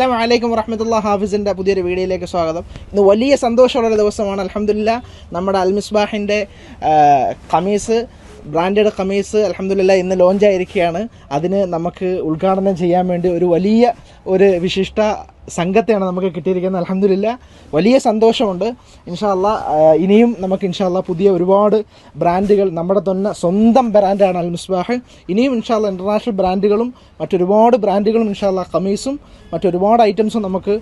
അസ്സാം വലൈക്കും വറഹമത്തുള്ള ഹാഫിസിന്റെ പുതിയൊരു വീഡിയോയിലേക്ക് സ്വാഗതം. ഇന്ന് വലിയ സന്തോഷമുള്ളൊരു ദിവസമാണ്. അലഹമില്ല നമ്മുടെ അൽമിസ്ബാഹിന്റെ കമീസ് ബ്രാൻഡഡ് കമീസ് അലഹമില്ല ഇന്ന് ലോഞ്ച് ആയിരിക്കുകയാണ്. അതിന് നമുക്ക് ഉദ്ഘാടനം ചെയ്യാൻ വേണ്ടി ഒരു വലിയ ഒരു വിശിഷ്ട സംഘത്തെയാണ് നമുക്ക് കിട്ടിയിരിക്കുന്നത്. അലഹമില്ല വലിയ സന്തോഷമുണ്ട്. ഇൻഷാല്ല ഇനിയും നമുക്ക് ഇൻഷാല്ല പുതിയ ഒരുപാട് ബ്രാൻഡുകൾ നമ്മുടെ തന്നെ സ്വന്തം ബ്രാൻഡാണ് അൽ മുസ്ബാഹ് ഇനിയും ഇൻഷാല്ല ഇന്റർനാഷണൽ ബ്രാൻഡുകളും മറ്റൊരുപാട് ബ്രാൻഡുകളും ഇൻഷാല്ല കമീസും മറ്റൊരുപാട് ഐറ്റംസും നമുക്ക്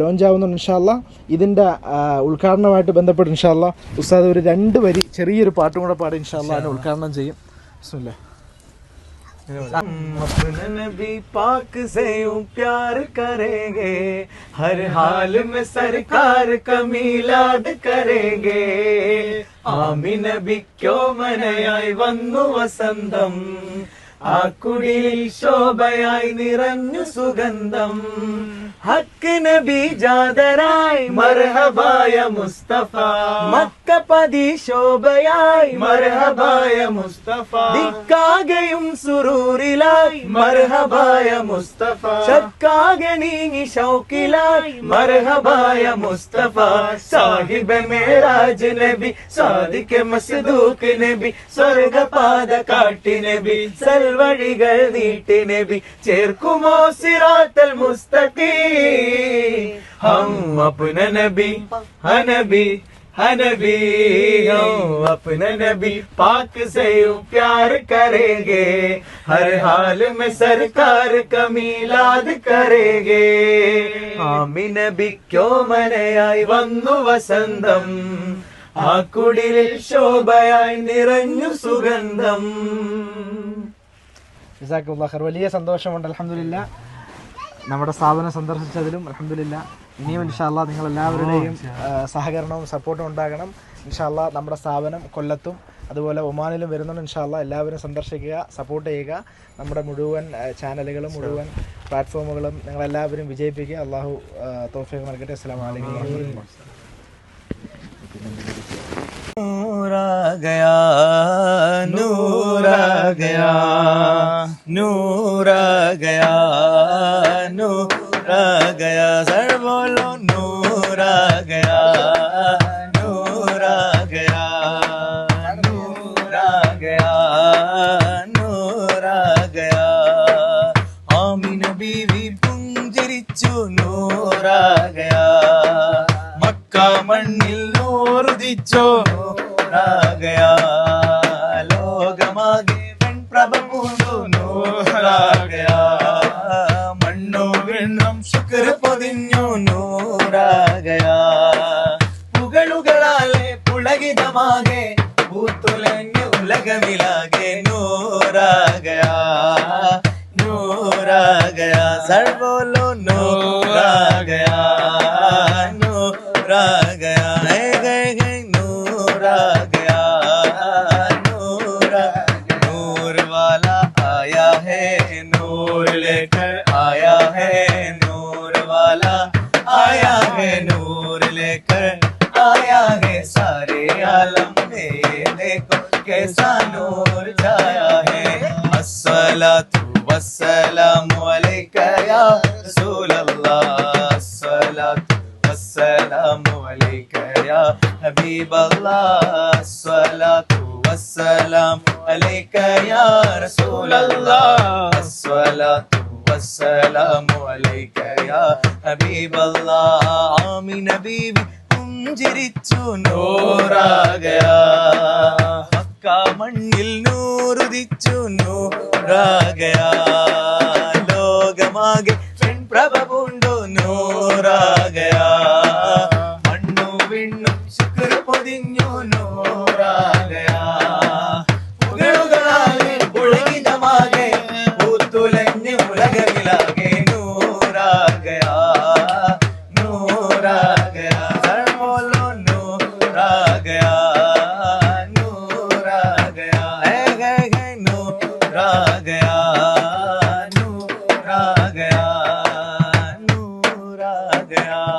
ലോഞ്ച് ആവുന്നുണ്ട് ഇൻഷാല്ല ഇതിൻ്റെ ഉദ്ഘാടനമായിട്ട് ബന്ധപ്പെട്ട് ഇൻഷാല്ല ഉസ്താദ് ഒരു രണ്ട് വരി ചെറിയൊരു പാട്ടും കൂടെ പാടി ഇൻഷാല്ല അതിനെ ഉദ്ഘാടനം ചെയ്യും ബിസ്മില്ലാ हम अपने नबी पाक से यूं प्यार करेंगे हर हाल में सरकार का मीलाद करेंगे ആമി നബിക്കോ മനയായി വന്നു വസന്തം ആ കുടിയിൽ ശോഭയായി നിറഞ്ഞു സുഗന്ധം ഹക്ക് നബി ജാതരായി മർഹബായ മുസ്തഫ പതി ശോഭയായി. മർഹബായ മുസ്തഫ. ദിക്കാകെയും സുറൂറിലായി. മർഹബായ മുസ്തഫ. ചക്കാകെ നീങ്ങി ഷൗക്കിലായി. മർഹബായ മുസ്തഫ. സാഹിബ് മേരാജ് നബി സാദിക്ക് മസ്ദൂക്ക് നബി സ്വർഗപാത കാട്ടി നബി സൽവഴികൾ നീട്ടി നബി. ചേർക്കുമോ സിറാത്തൽ മുസ്തഖീ? ഹം അപ്ന നബി ഹനബി हनबी हम अपना नबी पाक से यूं प्यार करेंगे हर हाल में सरकार का मीलाद करेंगे ആമി നബിക്കോ മനയായി വന്നു വസന്തം ആ കുടിലിൽ ശോഭയായി നിറഞ്ഞു സുഗന്ധം ജസാക്കുള്ള ഖൈർ വലിയ സന്തോഷമുണ്ട് അലഹമില്ല നമ്മുടെ സ്ഥാപനം സന്ദർശിച്ചതിലും അലഹമില്ല ഇനിയും ഇൻഷാല്ല നിങ്ങൾ എല്ലാവരുടെയും ആ, സഹകരണവും സപ്പോർട്ടും ഉണ്ടാകണം ഇൻഷാല്ല നമ്മുടെ സ്ഥാപനം കൊല്ലത്തും അതുപോലെ ഒമാനിലും വരുന്നുണ്ട് ഇൻഷാല്ല എല്ലാവരും സന്ദർശിക്കുക സപ്പോർട്ട് ചെയ്യുക നമ്മുടെ മുഴുവൻ ആ, ചാനലുകളും മുഴുവൻ പ്ലാറ്റ്ഫോമുകളും നിങ്ങളെല്ലാവരും വിജയിപ്പിക്കുക അള്ളാഹു തോഫിക്ക് നൽകട്ടെ അസ്സാം വലൈക്കും नूर आ गया नूर आ गया नूर आ गया नूर आ गया सर बोलो नूर आ गया नूर आ गया नूर आ गया नूर आ गया ആമിന ബീവി പുഞ്ചിരിച്ചു നൂറാകയാ മക്ക മണ്ണിൽ നൂറുദിച്ചോ നൂറാകയാ ലോകമാകെ വെൺപ്രഭ പൂണ്ടു നൂറാകയാ മണ്ണു വിണ്ണം ചുക്കർ പൊതിഞ്ഞു നൂറാകയാ പുകളുകളാലെ പുളകിതമാകെ പൂത്തുലഞ്ഞ് ഉലകമിലാകെ നൂറാകയാ നൂറാകയാ സർവോലോ നൂറ ہے نور لے کر، آیا ہے سارے عالم پہ دیکھو کیسا نور جایا ہے۔ الصلاۃ والسلام علیک یا رسول اللہ۔ الصلاۃ والسلام علیک یا حبیب اللہ۔ الصلاۃ والسلام یا رسول اللہ۔ الصلاۃ والسلام علیک യാ ഹബീബല്ലാഹ് നബീബി ബീവി പുഞ്ചിരിച്ചു നൂറാകയാ. മക്ക മണ്ണിൽ നൂറുദിച്ചു നൂറാകയാ. गया